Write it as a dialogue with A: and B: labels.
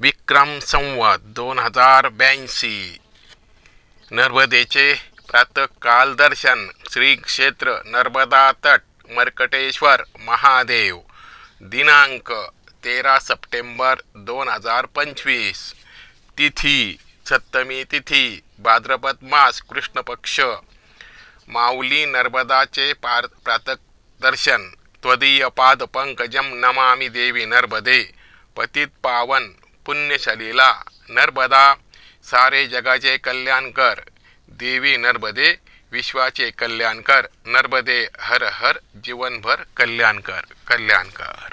A: विक्रम संवत दोन हजार ब्याऐंशी. नर्मदेचे प्रातःकाल दर्शन श्री क्षेत्र नर्मदा तट मर्कटेश्वर महादेव. दिनांक तेरा सप्टेंबर दोन हजार पंचवीस. तिथी सप्तमी तिथी भाद्रपद मास कृष्ण पक्ष. माऊली नर्मदाचे पार प्रातः दर्शन त्वदीय पाद पंकजम नमामि देवी नर्मदे. पतित पावन पुण्यशालीला नर्मदा सारे जगाचे कल्याण कर देवी नर्मदे विश्वाचे कल्याण कर नर्मदे हर हर जीवनभर कल्याण कर कल्याण कर.